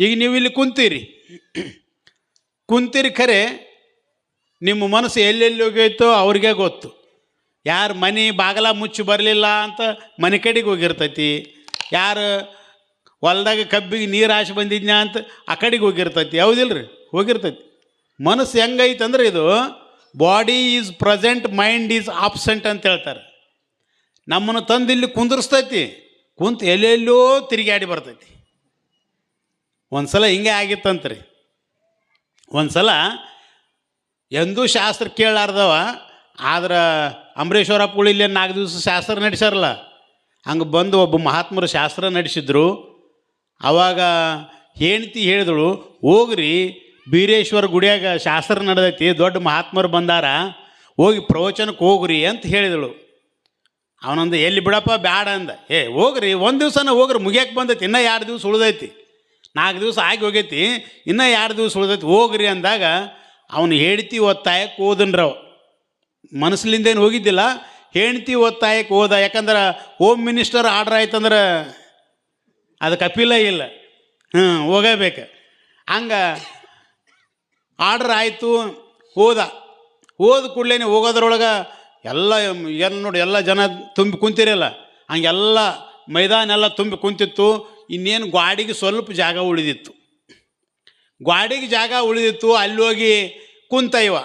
ಈಗ ನೀವು ಇಲ್ಲಿ ಕುಂತೀರಿ. ಕುಂತೀರಿ ಖರೆ, ನಿಮ್ಮ ಮನಸ್ಸು ಎಲ್ಲೆಲ್ಲಿ ಹೋಗೈತೋ ಅವ್ರಿಗೆ ಗೊತ್ತು. ಯಾರು ಮನೆ ಬಾಗಲ ಮುಚ್ಚಿ ಬರಲಿಲ್ಲ ಅಂತ ಮನೆ ಕಡೆಗೆ ಹೋಗಿರ್ತೈತಿ. ಯಾರು ಹೊಲ್ದಾಗ ಕಬ್ಬಿಗೆ ನೀರು ಆಶೆ ಬಂದಿದ್ನ ಅಂತ ಆ ಕಡೆಗೆ ಹೋಗಿರ್ತೈತಿ. ಹೌದಿಲ್ರಿ? ಹೋಗಿರ್ತೈತಿ. ಮನಸ್ಸು ಹೆಂಗೈತೆ ಅಂದ್ರೆ ಇದು body is present mind is absent ಅಂತ ಹೇಳ್ತಾರೆ. ನಮ್ಮನ್ನು ತಂದು ಇಲ್ಲಿ ಕುಂದಿರ್ಸ್ತೈತಿ. ಕುಂತು ಎಲ್ಲೆಲ್ಲೋ ತಿರುಗಾಡಿ ಬರ್ತೈತಿ. ಒಂದು ಸಲ ಹಿಂಗೆ ಆಗಿತ್ತಂತ್ರಿ. ಒಂದು ಸಲ ಎಂದೂ ಶಾಸ್ತ್ರ ಕೇಳಾರ್ದವ ಆದ್ರೆ ಪುಳಿ ಇಲ್ಲೇ ನಾಲ್ಕು ದಿವಸ ಶಾಸ್ತ್ರ ನಡೆಸ್ಯಾರಲ್ಲ. ಹಂಗೆ ಬಂದು ಒಬ್ಬ ಮಹಾತ್ಮರು ಶಾಸ್ತ್ರ ನಡೆಸಿದ್ರು. ಅವಾಗ ಹೆಂಡ್ತಿ ಹೇಳಿದಳು, ಹೋಗ್ರಿ ಬೀರೇಶ್ವರ ಗುಡಿಯಾಗ ಶಾಸ್ತ್ರ ನಡೆದೈತಿ, ದೊಡ್ಡ ಮಹಾತ್ಮರು ಬಂದಾರ, ಹೋಗಿ ಪ್ರವಚನಕ್ಕೆ ಹೋಗ್ರಿ ಅಂತ ಹೇಳಿದಳು. ಅವನಂದ, ಎಲ್ಲಿ ಬಿಡಪ್ಪ, ಬ್ಯಾಡ ಅಂದ. ಏ, ಹೋಗ್ರಿ, ಒಂದು ದಿವಸನ ಹೋಗ್ರಿ ಮುಗಿಯಕ್ಕೆ ಬಂದೈತಿ, ಇನ್ನೂ ಎರಡು ದಿವ್ಸ ಉಳ್ದೈತಿ. ನಾಲ್ಕು ದಿವಸ ಆಗಿ ಹೋಗೈತಿ, ಇನ್ನೂ ಎರಡು ದಿವಸ ಉಳಿದೈತಿ, ಹೋಗ್ರಿ ಅಂದಾಗ ಅವನು ಹೇಳ್ತಿ ಒತ್ತಾಯಕ್ಕೆ ಹೋದನ್ರವ ಮನಸ್ಲಿಂದೇನು ಹೋಗಿದ್ದಿಲ್ಲ, ಹೆಂಡ್ತಿ ಒತ್ತಾಯಕ್ಕೆ ಹೋದ, ಯಾಕಂದ್ರೆ ಹೋಮ್ ಮಿನಿಸ್ಟರ್ ಆರ್ಡ್ರ್ ಆಯ್ತಂದ್ರೆ ಅದಕ್ಕೆ ಅಪೀಲ ಇಲ್ಲ. ಹ್ಞೂ ಹೋಗಬೇಕು. ಹಂಗೆ ಆರ್ಡ್ರ್ ಆಯಿತು, ಹೋದ. ಹೋದ ಕೂಡಲೇ ಹೋಗೋದ್ರೊಳಗೆ ಎಲ್ಲ ಎಲ್ಲ ನೋಡಿ, ಎಲ್ಲ ಜನ ತುಂಬಿ ಕುಂತಿರಲ್ಲ ಹಂಗೆಲ್ಲ ಮೈದಾನ ಎಲ್ಲ ತುಂಬಿ ಕುಂತಿತ್ತು. ಇನ್ನೇನು ಗ್ವಾಡಿಗೆ ಸ್ವಲ್ಪ ಜಾಗ ಉಳಿದಿತ್ತು. ಗ್ವಾಡಿಗೆ ಜಾಗ ಉಳಿದಿತ್ತು, ಅಲ್ಲಿ ಹೋಗಿ ಕುಂತ ಇವ.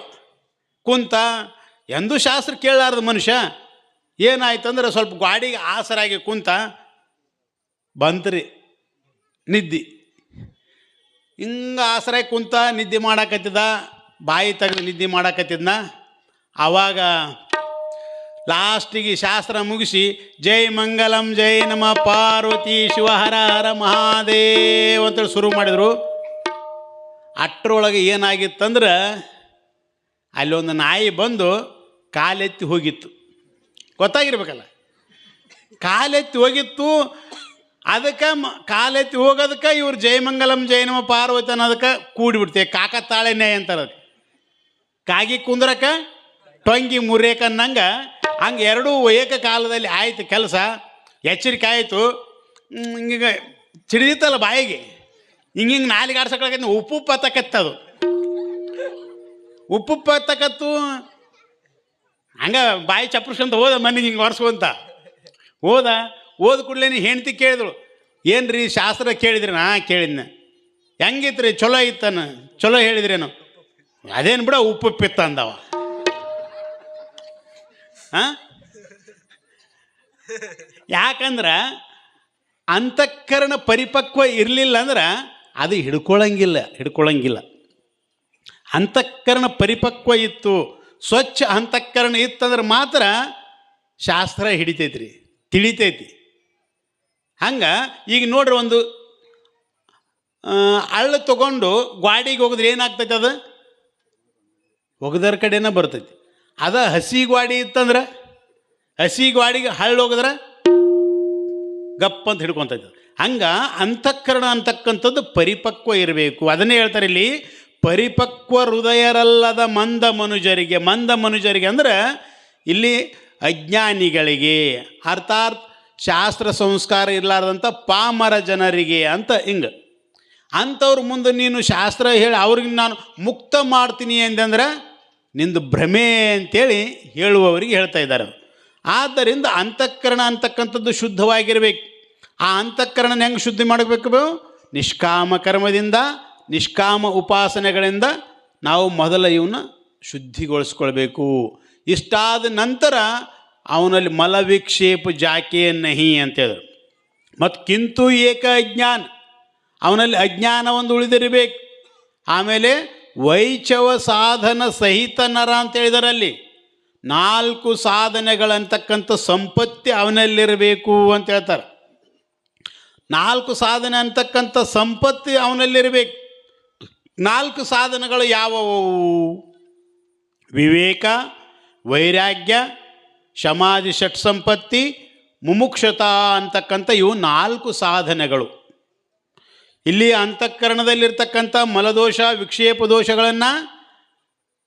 ಕುಂತ, ಎಂದೂ ಶಾಸ್ತ್ರ ಕೇಳಲಾರ್ದ ಮನುಷ್ಯ, ಏನಾಯ್ತಂದ್ರೆ ಸ್ವಲ್ಪ ಗ್ವಾಡಿಗೆ ಆಸರಾಗಿ ಕುಂತ ಬಂತ್ರಿ, ನಿದ್ದೆ. ಹಿಂಗೆ ಆಸರಾಗಿ ಕುಂತ ನಿದ್ದೆ ಮಾಡಾಕತ್ತಿದ ಬಾಯಿ ತೆಗೆದು ನಿದ್ದೆ ಮಾಡಾಕತ್ತಿದ್ನ, ಆವಾಗ ಲಾಸ್ಟಿಗೆ ಶಾಸ್ತ್ರ ಮುಗಿಸಿ, ಜೈ ಮಂಗಲಂ, ಜೈ ನಮ ಪಾರ್ವತಿ ಶಿವಹರ ಹರ ಮಹಾದೇವ್ ಅಂತೇಳಿ ಶುರು ಮಾಡಿದರು. ಅಷ್ಟರೊಳಗೆ ಏನಾಗಿತ್ತಂದ್ರೆ ಅಲ್ಲೊಂದು ನಾಯಿ ಬಂದು ಕಾಲೆತ್ತಿ ಹೋಗಿತ್ತು. ಗೊತ್ತಾಗಿರ್ಬೇಕಲ್ಲ? ಕಾಲೆತ್ತಿ ಹೋಗಿತ್ತು, ಅದಕ್ಕೆ ಮ, ಕಾಲೆತ್ತಿ ಹೋಗೋದಕ್ಕೆ ಇವ್ರು ಜಯಮಂಗಲಂ ಜಯನಮ ಪಾರ್ವತಿ ಅನ್ನೋದಕ್ಕೆ ಕೂಡಿಬಿಡ್ತೆ. ಕಾಕತಾಳೆ ನ್ಯಾಯ ಅಂತಾರೆ ಕಾಗಿ ಕುಂದ್ರಕ್ಕ, ಟೊಂಗಿ ಮುರಿಯಕ ಅನ್ನಂಗೆ ಹಂಗೆ ಎರಡೂ ಏಕ ಕಾಲದಲ್ಲಿ ಆಯಿತು ಕೆಲಸ. ಎಚ್ಚರಿಕೆ ಆಯಿತು. ಹಿಂಗೆ ಚಿಡಿದಿತ್ತಲ್ಲ ಬಾಯಿಗೆ. ಹಿಂಗೆ ಹಿಂಗೆ ನಾಲಿಗೆ ಆಡ್ಸಕ್ಕಾಗತ್ತೆ. ಉಪ್ಪು ಹತ್ತಕತ್ತದು ಉಪ್ಪು ಹತ್ತಕತ್ತು. ಹಂಗೆ ಬಾಯಿ ಚಪ್ಪರ್ಸ್ಕೊಂತ ಹೋದ ಮನೆಗೆ ಹಿಂಗೆ ಒರೆಸ್ಕೊಂತ. ಹೋದ ಓದ ಕೂಡಲೇ ಹೆಂಡ್ತಿ ಕೇಳಿದಳು. ಏನು ರೀ ಶಾಸ್ತ್ರ ಕೇಳಿದ್ರಿ? ನಾ ಕೇಳಿದ್ನ. ಹೆಂಗಿತ್ತು ರೀ ಚಲೋ ಇತ್ತನ? ಚಲೋ ಹೇಳಿದ್ರೇನು? ಅದೇನು ಬಿಡ ಉಪ್ಪು ಉಪ್ಪಿತ್ತ ಅಂದವ. ಹಾಂ ಯಾಕಂದ್ರೆ ಅಂತಃಕರಣ ಪರಿಪಕ್ವ ಇರಲಿಲ್ಲ ಅಂದ್ರೆ ಅದು ಹಿಡ್ಕೊಳಂಗಿಲ್ಲ ಹಿಡ್ಕೊಳಂಗಿಲ್ಲ. ಅಂತಃಕರಣ ಪರಿಪಕ್ವ ಇತ್ತು, ಸ್ವಚ್ಛ ಅಂತಃಕರಣ ಇತ್ತಂದ್ರೆ ಮಾತ್ರ ಶಾಸ್ತ್ರ ಹಿಡಿತೈತ್ರಿ, ತಿಳಿತೈತಿ. ಹಂಗೆ ಈಗ ನೋಡ್ರಿ ಒಂದು ಅಳ್ಳು ತಗೊಂಡು ಗ್ವಾಡಿಗೆ ಹೋಗಿದ್ರೆ ಏನಾಗ್ತೈತೆ ಅದು? ಒಗದರ ಕಡೆನೇ ಬರ್ತೈತಿ. ಅದ ಹಸಿ ಗ್ವಾಡಿ ಇತ್ತಂದ್ರೆ? ಹಸಿ ಗ್ವಾಡಿಗೆ ಹೋಗಿದ್ರೆ? ಗಪ್ ಅಂತ ಹಿಡ್ಕೊಂತೈತೆ. ಹಂಗೆ ಅಂತಃಕರಣ ಅಂತಕ್ಕಂಥದ್ದು ಪರಿಪಕ್ವ ಇರಬೇಕು. ಅದನ್ನೇ ಹೇಳ್ತಾರೆ ಇಲ್ಲಿ, ಪರಿಪಕ್ವ ಹೃದಯರಲ್ಲದ ಮಂದ ಮನುಜರಿಗೆ ಮಂದ ಮನುಜರಿಗೆ ಅಂದ್ರೆ ಇಲ್ಲಿ ಅಜ್ಞಾನಿಗಳಿಗೆ. ಅರ್ಥಾತ್ ಶಾಸ್ತ್ರ ಸಂಸ್ಕಾರ ಇರಲಾರ್ದಂಥ ಪಾಮರ ಜನರಿಗೆ ಅಂತ ಹಿಂಗೆ. ಅಂಥವ್ರ ಮುಂದೆ ನೀನು ಶಾಸ್ತ್ರ ಹೇಳಿ ಅವ್ರಿಗೆ ನಾನು ಮುಕ್ತ ಮಾಡ್ತೀನಿ ಅಂತಂದ್ರೆ ನಿಂದು ಭ್ರಮೆ ಅಂತೇಳಿ ಹೇಳುವವರಿಗೆ ಹೇಳ್ತಾ ಇದ್ದಾರೆ. ಆದ್ದರಿಂದ ಅಂತಃಕರಣ ಅಂತಕ್ಕಂಥದ್ದು ಶುದ್ಧವಾಗಿರಬೇಕು. ಆ ಅಂತಃಕರಣನ ಹೆಂಗೆ ಶುದ್ಧಿ ಮಾಡಬೇಕು ನಿಷ್ಕಾಮ ಕರ್ಮದಿಂದ, ನಿಷ್ಕಾಮ ಉಪಾಸನೆಗಳಿಂದ ನಾವು ಮೊದಲ ಇವನ್ನ ಶುದ್ಧಿಗೊಳಿಸ್ಕೊಳ್ಬೇಕು. ಇಷ್ಟಾದ ನಂತರ ಅವನಲ್ಲಿ ಮಲವಿಕ್ಷೇಪ ಜಾಕೆ ನಹಿ ಅಂತ ಹೇಳಿದ್ರು ಮತ್ತು ಕಿಂತು ಏಕ ಅಜ್ಞಾನ. ಅವನಲ್ಲಿ ಅಜ್ಞಾನ ಒಂದು ಉಳಿದಿರಬೇಕು. ಆಮೇಲೆ ವೈಚವ ಸಾಧನ ಸಹಿತ ನರ ಅಂತ ಹೇಳಿದಾರೆ ಅಲ್ಲಿ ನಾಲ್ಕು ಸಾಧನೆಗಳಂತಕ್ಕಂಥ ಸಂಪತ್ತಿ ಅವನಲ್ಲಿರಬೇಕು ಅಂತ ಹೇಳ್ತಾರೆ. ನಾಲ್ಕು ಸಾಧನೆ ಅಂತಕ್ಕಂಥ ಸಂಪತ್ತಿ ಅವನಲ್ಲಿರಬೇಕು. ನಾಲ್ಕು ಸಾಧನೆಗಳು ಯಾವುವು? ವಿವೇಕ, ವೈರಾಗ್ಯ ಸಮಾಧಿ ಷಟ್ ಸಂಪತ್ತಿ, ಮುಮುಕ್ಷತಾ ಅಂತಕ್ಕಂಥ ಇವು ನಾಲ್ಕು ಸಾಧನೆಗಳು. ಇಲ್ಲಿ ಅಂತಃಕರಣದಲ್ಲಿರ್ತಕ್ಕಂಥ ಮಲದೋಷ, ವಿಕ್ಷೇಪ ದೋಷಗಳನ್ನು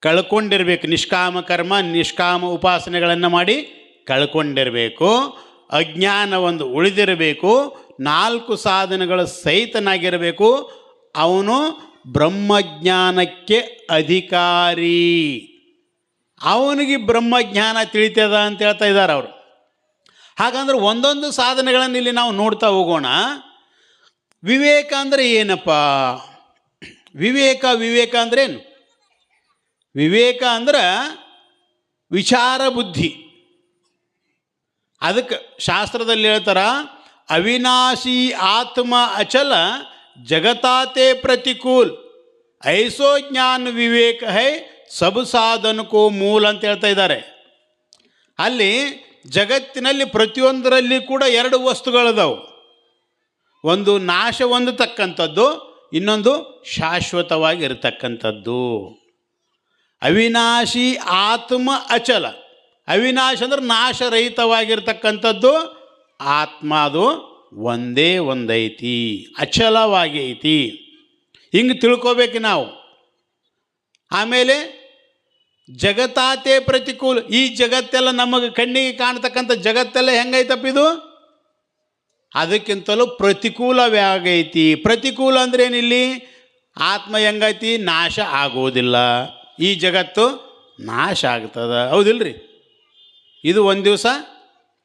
ಕಳ್ಕೊಂಡಿರ್ಬೇಕು. ನಿಷ್ಕಾಮ ಕರ್ಮ, ನಿಷ್ಕಾಮ ಉಪಾಸನೆಗಳನ್ನು ಮಾಡಿ ಕಳ್ಕೊಂಡಿರಬೇಕು. ಅಜ್ಞಾನ ಒಂದು ಉಳಿದಿರಬೇಕು. ನಾಲ್ಕು ಸಾಧನೆಗಳ ಸಹಿತನಾಗಿರಬೇಕು. ಅವನು ಬ್ರಹ್ಮಜ್ಞಾನಕ್ಕೆ ಅಧಿಕಾರಿ. ಅವನಿಗೆ ಬ್ರಹ್ಮಜ್ಞಾನ ತಿಳಿತದ ಅಂತ ಹೇಳ್ತಾ ಇದ್ದಾರೆ ಅವರು. ಹಾಗಂದ್ರೆ ಒಂದೊಂದು ಸಾಧನೆಗಳನ್ನು ಇಲ್ಲಿ ನಾವು ನೋಡ್ತಾ ಹೋಗೋಣ. ವಿವೇಕ ಅಂದರೆ ಏನಪ್ಪ? ವಿವೇಕ ವಿವೇಕ ಏನು ವಿವೇಕ ಅಂದ್ರೆ ವಿಚಾರ ಬುದ್ಧಿ. ಅದಕ್ಕೆ ಶಾಸ್ತ್ರದಲ್ಲಿ ಹೇಳ್ತಾರ, ಅವಿನಾಶಿ ಆತ್ಮ ಅಚಲ ಜಗತಾತೆ ಪ್ರತಿಕೂಲ್. ಐಸೋ ಜ್ಞಾನ ವಿವೇಕ ಹೈ ಸಬ್ ಮೂಲ ಅಂತ ಹೇಳ್ತಾ ಇದ್ದಾರೆ. ಅಲ್ಲಿ ಜಗತ್ತಿನಲ್ಲಿ ಪ್ರತಿಯೊಂದರಲ್ಲಿ ಕೂಡ ಎರಡು ವಸ್ತುಗಳಿದಾವೆ. ಒಂದು ನಾಶ ಹೊಂದತಕ್ಕಂಥದ್ದು, ಇನ್ನೊಂದು ಶಾಶ್ವತವಾಗಿರ್ತಕ್ಕಂಥದ್ದು. ಅವಿನಾಶಿ ಆತ್ಮ ಅಚಲ. ಅವಿನಾಶ ಅಂದ್ರೆ ನಾಶರಹಿತವಾಗಿರ್ತಕ್ಕಂಥದ್ದು, ಆತ್ಮ ಅದು ಒಂದೇ ಒಂದೈತಿ ಅಚಲವಾಗಿ ಐತಿ ಹಿಂಗೆ ತಿಳ್ಕೋಬೇಕು ನಾವು. ಆಮೇಲೆ ಜಗತ್ತಾತೆ ಪ್ರತಿಕೂಲ. ಈ ಜಗತ್ತೆಲ್ಲ ನಮಗೆ ಕಣ್ಣಿಗೆ ಕಾಣ್ತಕ್ಕಂಥ ಜಗತ್ತೆಲ್ಲ ಹೆಂಗೈತಪ್ಪ ಇದು? ಅದಕ್ಕಿಂತಲೂ ಪ್ರತಿಕೂಲವೇ ಆಗೈತಿ ಪ್ರತಿಕೂಲ ಅಂದ್ರೆ ಏನಿಲ್ಲಿ ಆತ್ಮ ಹೆಂಗೈತಿ? ನಾಶ ಆಗೋದಿಲ್ಲ ಈ ಜಗತ್ತು ನಾಶ ಆಗ್ತದ. ಹೌದಿಲ್ರಿ? ಇದು ಒಂದು ದಿವಸ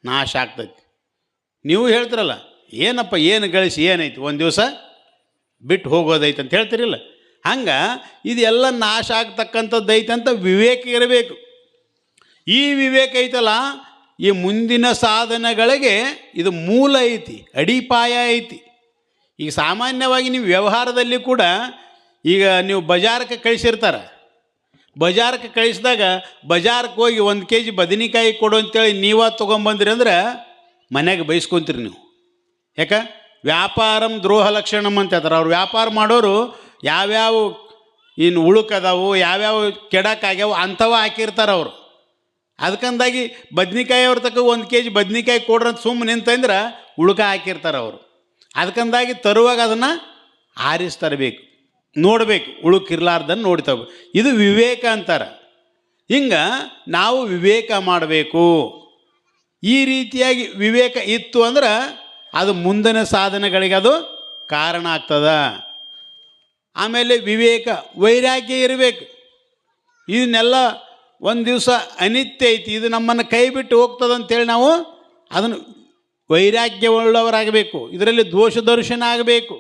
ನಾಶ ಆಗ್ತೈತಿ. ನೀವು ಹೇಳ್ತಿರಲ್ಲ, ಏನಪ್ಪ, ಏನು ಗಳಿಸಿ ಏನೈತಿ ಒಂದು ದಿವಸ ಬಿಟ್ಟು ಹೋಗೋದೈತೆ ಅಂತ ಹೇಳ್ತಿರಲ್ಲ. ಹಂಗೆ ಇದೆಲ್ಲ ನಾಶ ಆಗ್ತಕ್ಕಂಥದ್ದು ಐತೆ ಅಂತ ವಿವೇಕ ಇರಬೇಕು. ಈ ವಿವೇಕ ಐತಲ್ಲ ಈ ಮುಂದಿನ ಸಾಧನೆಗಳಿಗೆ ಇದು ಮೂಲ ಐತಿ, ಅಡಿಪಾಯ ಐತಿ. ಈಗ ಸಾಮಾನ್ಯವಾಗಿ ನೀವು ವ್ಯವಹಾರದಲ್ಲಿ ಕೂಡ ಈಗ ನೀವು ಬಜಾರಕ್ಕೆ ಕಳಿಸಿರ್ತಾರೆ. ಬಜಾರಕ್ಕೆ ಕಳಿಸಿದಾಗ ಬಜಾರಕ್ಕೆ ಹೋಗಿ ಒಂದು ಕೆ ಜಿ ಬದನೆಕಾಯಿ ಕೊಡು ಅಂತೇಳಿ ನೀವೇ ತೊಗೊಂಬಂದ್ರಿ ಅಂದ್ರೆ ಮನೆಗೆ ಬೈಸ್ಕೊಂತೀರಿ ನೀವು. ಯಾಕೆ? ವ್ಯಾಪಾರಂ ದ್ರೋಹ ಲಕ್ಷಣಂ ಅಂತ ಹೇಳ್ತಾರೆ. ಅವ್ರು ವ್ಯಾಪಾರ ಮಾಡೋರು ಯಾವ್ಯಾವ ಇನ್ನು ಉಳುಕದಾವು ಯಾವ್ಯಾವ ಕೆಡಕ್ಕಾಗ್ಯಾವು ಅಂಥವ ಹಾಕಿರ್ತಾರೆ ಅವರು. ಅದಕ್ಕಂದಾಗಿ ಬದ್ನಿಕಾಯಿ ಅವ್ರ ತಕ್ಕ ಒಂದು ಕೆ ಜಿ ಬದ್ನಿಕಾಯಿ ಕೊಡ್ರಿ ಅಂತ ಸುಮ್ಮನೆ ನಿಂತಂದ್ರೆ ಉಳುಕ ಹಾಕಿರ್ತಾರೆ ಅವರು. ಅದಕ್ಕಂದಾಗಿ ತರುವಾಗ ಅದನ್ನು ಆರಿಸಿ ತರಬೇಕು. ನೋಡಬೇಕು ಉಳುಕಿರ್ಲಾರ್ದನ್ನು ನೋಡ್ತವೆ ಇದು ವಿವೇಕ ಅಂತಾರೆ. ಹಿಂಗೆ ನಾವು ವಿವೇಕ ಮಾಡಬೇಕು. ಈ ರೀತಿಯಾಗಿ ವಿವೇಕ ಇತ್ತು ಅಂದ್ರೆ ಅದು ಮುಂದಿನ ಸಾಧನೆಗಳಿಗೆ ಅದು ಕಾರಣ ಆಗ್ತದ. ಆಮೇಲೆ ವಿವೇಕ ವೈರಾಗ್ಯ ಇರಬೇಕು. ಇದನ್ನೆಲ್ಲ ಒಂದು ದಿವಸ ಅನಿತ್ಯ ಐತಿ. ಇದು ನಮ್ಮನ್ನು ಕೈ ಬಿಟ್ಟು ಹೋಗ್ತದೆ ಅಂತೇಳಿ ನಾವು ಅದನ್ನು ವೈರಾಗ್ಯವುಳ್ಳವರಾಗಬೇಕು. ಇದರಲ್ಲಿ ದೋಷ ದರ್ಶನ ಆಗಬೇಕು.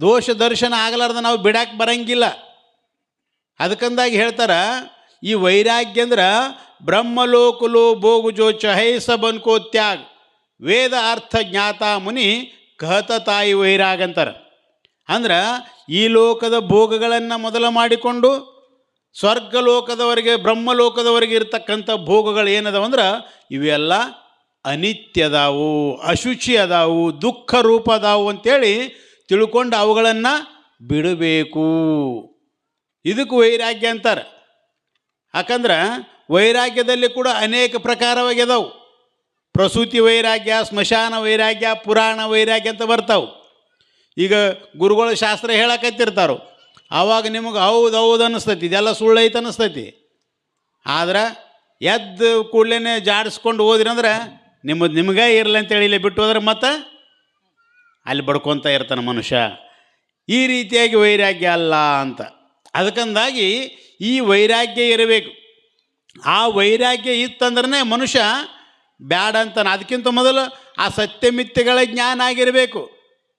ದೋಷ ದರ್ಶನ ಆಗಲಾರ್ದ ನಾವು ಬಿಡಕ್ಕೆ ಬರಂಗಿಲ್ಲ. ಅದಕ್ಕಂದಾಗಿ ಹೇಳ್ತಾರೆ, ಈ ವೈರಾಗ್ಯ ಅಂದ್ರೆ ಬ್ರಹ್ಮಲೋಕುಲೋ ಭೋಗು ಜೋ ಚಹೈಸ ಬನ್ಕೋ ತ್ಯಾಗ್. ವೇದ ಅರ್ಥ ಜ್ಞಾತ ಮುನಿ ಕಹತ ತಾಯಿ ವೈರಾಗ್ ಅಂತಾರೆ. ಅಂದ್ರೆ ಈ ಲೋಕದ ಭೋಗಗಳನ್ನು ಮೊದಲು ಮಾಡಿಕೊಂಡು ಸ್ವರ್ಗ ಲೋಕದವರೆಗೆ ಬ್ರಹ್ಮಲೋಕದವರೆಗೆ ಇರತಕ್ಕಂಥ ಭೋಗಗಳು ಏನದಾವ ಅಂದ್ರೆ ಇವೆಲ್ಲ ಅನಿತ್ಯದಾವು ಅಶುಚಿ ಅದಾವು ದುಃಖ ರೂಪ ಅದಾವು ಅಂತೇಳಿ ತಿಳ್ಕೊಂಡು ಅವುಗಳನ್ನು ಬಿಡಬೇಕು. ಇದಕ್ಕೆ ವೈರಾಗ್ಯ ಅಂತಾರೆ. ಯಾಕಂದ್ರೆ ವೈರಾಗ್ಯದಲ್ಲಿ ಕೂಡ ಅನೇಕ ಪ್ರಕಾರವಾಗಿದಾವು ಪ್ರಸೂತಿ ವೈರಾಗ್ಯ, ಸ್ಮಶಾನ ವೈರಾಗ್ಯ, ಪುರಾಣ ವೈರಾಗ್ಯ ಅಂತ ಬರ್ತಾವೆ. ಈಗ ಗುರುಗಳ ಶಾಸ್ತ್ರ ಹೇಳಕತ್ತಿರ್ತಾರೋ. ಆವಾಗ ನಿಮಗೆ ಹೌದು ಹೌದು ಅನ್ನಿಸ್ತೈತಿ, ಇದೆಲ್ಲ ಸುಳ್ಳು ಐತೆ ಅನ್ನಿಸ್ತೈತಿ. ಆದ್ರೆ ಎದ್ದು ಕೂಡಲೇ ಜಾಡಿಸ್ಕೊಂಡು ಹೋದ್ರಿ ಅಂದ್ರೆ ನಿಮ್ಮದು ನಿಮಗೆ ಇರಲಿ ಅಂತೇಳಿ ಇಲ್ಲಿ ಬಿಟ್ಟು ಹೋದ್ರೆ ಮತ್ತೆ ಅಲ್ಲಿ ಬಡ್ಕೊತ ಇರ್ತಾನೆ ಮನುಷ್ಯ. ಈ ರೀತಿಯಾಗಿ ವೈರಾಗ್ಯ ಅಲ್ಲ ಅಂತ. ಅದಕ್ಕಂದಾಗಿ ಈ ವೈರಾಗ್ಯ ಇರಬೇಕು. ಆ ವೈರಾಗ್ಯ ಇತ್ತಂದ್ರೆ ಮನುಷ್ಯ ಬ್ಯಾಡ ಅಂತಾನೆ. ಅದಕ್ಕಿಂತ ಮೊದಲು ಆ ಸತ್ಯಮಿತ್ಯಗಳ ಜ್ಞಾನ ಆಗಿರಬೇಕು.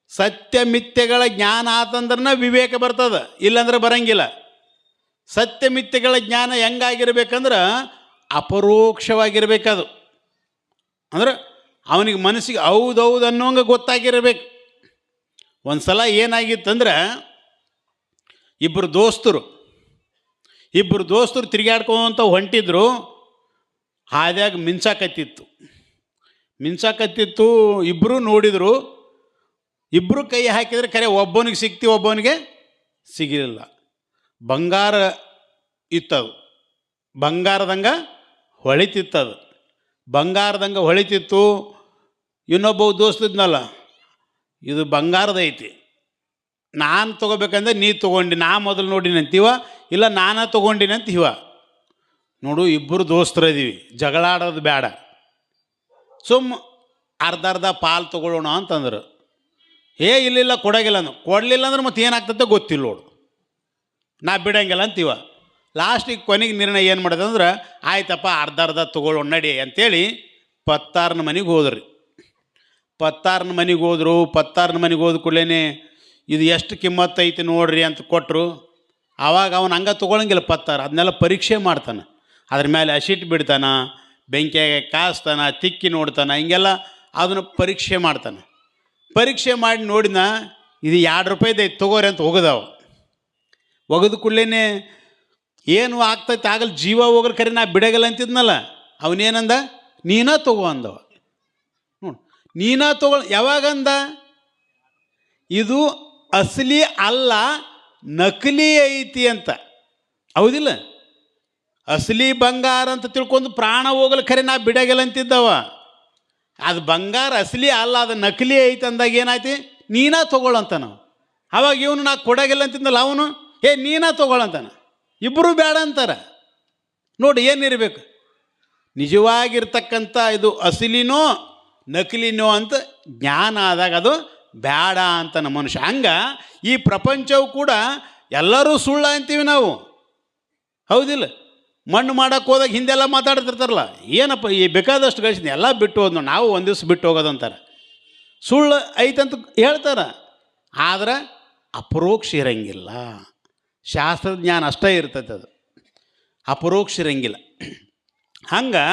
ಸತ್ಯಮಿತ್ಯಗಳ ಜ್ಞಾನ ಆತಂದ್ರನ ವಿವೇಕ ಬರ್ತದೆ, ಇಲ್ಲಂದ್ರೆ ಬರಂಗಿಲ್ಲ. ಸತ್ಯ ಮಿಥ್ಯಗಳ ಜ್ಞಾನ ಹೆಂಗಾಗಿರ್ಬೇಕಂದ್ರೆ ಅಪರೋಕ್ಷವಾಗಿರ್ಬೇಕದು. ಅಂದ್ರೆ ಅವನಿಗೆ ಮನಸ್ಸಿಗೆ ಹೌದು ಹೌದು ಅನ್ನೋಂಗೆ ಗೊತ್ತಾಗಿರಬೇಕು. ಒಂದು ಸಲ ಏನಾಗಿತ್ತಂದ್ರೆ ಇಬ್ಬರು ದೋಸ್ತರು ಇಬ್ಬರು ದೋಸ್ತರು ತಿರುಗಾಡ್ಕೊಂತ ಹೊಂಟಿದ್ರು, ಹಾದ್ಯಾಗ ಮಿಂಚಾಕತ್ತಿತ್ತು. ಮಿಂಚಾಕತ್ತಿತ್ತು ಇಬ್ಬರು ನೋಡಿದರು ಇಬ್ಬರು ಕೈ ಹಾಕಿದ್ರೆ ಕರೆ ಒಬ್ಬನಿಗೆ ಸಿಕ್ತಿ, ಒಬ್ಬನಿಗೆ ಸಿಗಲಿಲ್ಲ. ಬಂಗಾರ ಇತ್ತದು. ಬಂಗಾರದಂಗ ಹೊಳಿತಿತ್ತದು. ಬಂಗಾರದಂಗ ಹೊಳಿತಿತ್ತು. ಇನ್ನೊಬ್ಬ ದೋಸ್ತಿದ್ನಲ್ಲ, ಇದು ಬಂಗಾರದ ಐತಿ. ನಾನು ತೊಗೋಬೇಕಂದ್ರೆ ನೀ ತೊಗೊಂಡು, ನಾ ಮೊದಲು ನೋಡಿನಿ ಅಂತೀವ ಇಲ್ಲ ನಾನ ತೊಗೊಂಡಿನಿ ಅಂತೀವ ನೋಡು ಇಬ್ಬರು ದೋಸ್ತರು ಇದೀವಿ ಜಗಳ ಆಡೋದು ಬೇಡ. ಸುಮ್ಮ ಅರ್ಧ ಅರ್ಧ ಪಾಲು ತೊಗೊಳ್ಳೋಣ ಅಂತಂದರು. ಏ ಇಲ್ಲಿಲ್ಲ, ಕೊಡೋಗಿಲ್ಲ ಅಂದ್ರೆ. ಕೊಡಲಿಲ್ಲ ಅಂದ್ರೆ ಮತ್ತೆ ಏನಾಗ್ತದೆ ಗೊತ್ತಿಲ್ಲ ನೋಡು. ನಾ ಬಿಡೋಂಗಿಲ್ಲ ಅಂತೀವ. ಲಾಸ್ಟಿಗೆ ಕೊನೆಗೆ ನಿರ್ಣಯ ಏನು ಮಾಡಿದೆ ಅಂದ್ರೆ, ಆಯ್ತಪ್ಪ, ಅರ್ಧ ಅರ್ಧ ತೊಗೊಳ್ಳೋ ನಡಿ ಅಂತೇಳಿ ಪತ್ತಾರನ ಮನೆಗೆ ಹೋದ್ರಿ. ಪತ್ತಾರನ ಮನೆಗೆ ಹೋದ್ರು, ಪತ್ತಾರನ ಮನೆಗೆ ಹೋದ ಕೂಡಲೇ ಇದು ಎಷ್ಟು ಕಿಮ್ಮತ್ತು ಐತಿ ನೋಡ್ರಿ ಅಂತ ಕೊಟ್ಟರು ಆವಾಗ ಅವನು ಹಂಗೆ ತೊಗೊಳಂಗಿಲ್ಲ ಪತ್ತಾರ ಅದನ್ನೆಲ್ಲ ಪರೀಕ್ಷೆ ಮಾಡ್ತಾನೆ. ಅದ್ರ ಮೇಲೆ ಹಸಿಟ್ಟು ಬಿಡ್ತಾನೆ, ಬೆಂಕಿಯಾಗೆ ಕಾಸ್ತಾನ, ತಿಕ್ಕಿ ನೋಡ್ತಾನೆ, ಹಿಂಗೆಲ್ಲ ಅದನ್ನು ಪರೀಕ್ಷೆ ಮಾಡ್ತಾನೆ. ಪರೀಕ್ಷೆ ಮಾಡಿ ನೋಡಿನ ಇದು ಎರಡು ರೂಪಾಯಿದೆ ತೊಗೋರಿ ಅಂತ ಹೋಗದವ. ಒಗದ ಕೂಡಲೇ ಏನು ಆಗ್ತೈತೆ, ಆಗಲ್ಲ, ಜೀವ ಹೋಗ್ರ ಕರೆ ನಾ ಬಿಡಗಲ್ಲ ಅಂತಿದ್ನಲ್ಲ, ಅವನೇನಂದ, ನೀನ ತಗೋ ಅಂದವ. ನೋಡು, ನೀನ ತಗೋ ಯಾವಾಗಂದ ಇದು ಅಸಲಿ ಅಲ್ಲ, ನಕಲಿ ಐತಿ ಅಂತ. ಹೌದಿಲ್ಲ? ಅಸಲಿ ಬಂಗಾರ ಅಂತ ತಿಳ್ಕೊಂಡು ಪ್ರಾಣ ಹೋಗಲು ಖರೆ ನಾ ಬಿಡಗಲ್ಲ ಅಂತಿದ್ದವ. ಅದು ಬಂಗಾರ ಅಸಲಿ ಅಲ್ಲ, ಅದು ನಕಲಿ ಐತೆ ಅಂದಾಗ ಏನಾಯ್ತು? ನೀನಾ ತೊಗೊಳಂತ ನಾವು. ಅವಾಗ ಇವನು ನಾ ಕೊಡಗಿಲ್ಲ ಅಂತಿದ್ದಲ್ಲ ಅವನು? ಏ, ನೀನಾ ತೊಗೊಳಂತಾನ. ಇಬ್ಬರು ಬೇಡ ಅಂತಾರೆ. ನೋಡಿ, ಏನಿರಬೇಕು? ನಿಜವಾಗಿರ್ತಕ್ಕಂಥ ಇದು ಅಸಲಿನೋ, ನಕಲಿನೋ ಅಂತ ಜ್ಞಾನ ಆದಾಗ ಅದು ಬೇಡ ಅಂತ ನಮ್ಮ ಮನುಷ್ಯ. ಹಂಗೆ ಈ ಪ್ರಪಂಚವು ಕೂಡ ಎಲ್ಲರೂ ಸುಳ್ಳ ಅಂತೀವಿ ನಾವು. ಹೌದಿಲ್ಲ? ಮಣ್ಣು ಮಾಡೋಕ್ಕೆ ಹೋದಾಗ ಹಿಂದೆಲ್ಲ ಮಾತಾಡ್ತಿರ್ತಾರಲ್ಲ, ಏನಪ್ಪ ಈ ಬೇಕಾದಷ್ಟು ಗಳಿಸಿದ್ನಿ? ಎಲ್ಲ ಬಿಟ್ಟು ಹೋದ್ನು, ನಾವು ಒಂದು ದಿವ್ಸ ಬಿಟ್ಟು ಹೋಗೋದಂತಾರೆ ಸುಳ್ಳು ಐತಂತ ಹೇಳ್ತಾರೆ. ಆದರೆ ಅಪರೋಕ್ಷ ಇರಂಗಿಲ್ಲ. ಶಾಸ್ತ್ರಜ್ಞಾನ ಅಷ್ಟೇ ಇರ್ತೈತೆ ಅದು. ಅಪರೋಕ್ಷ ಇರಂಗಿಲ್ಲ. ಹಂಗೆ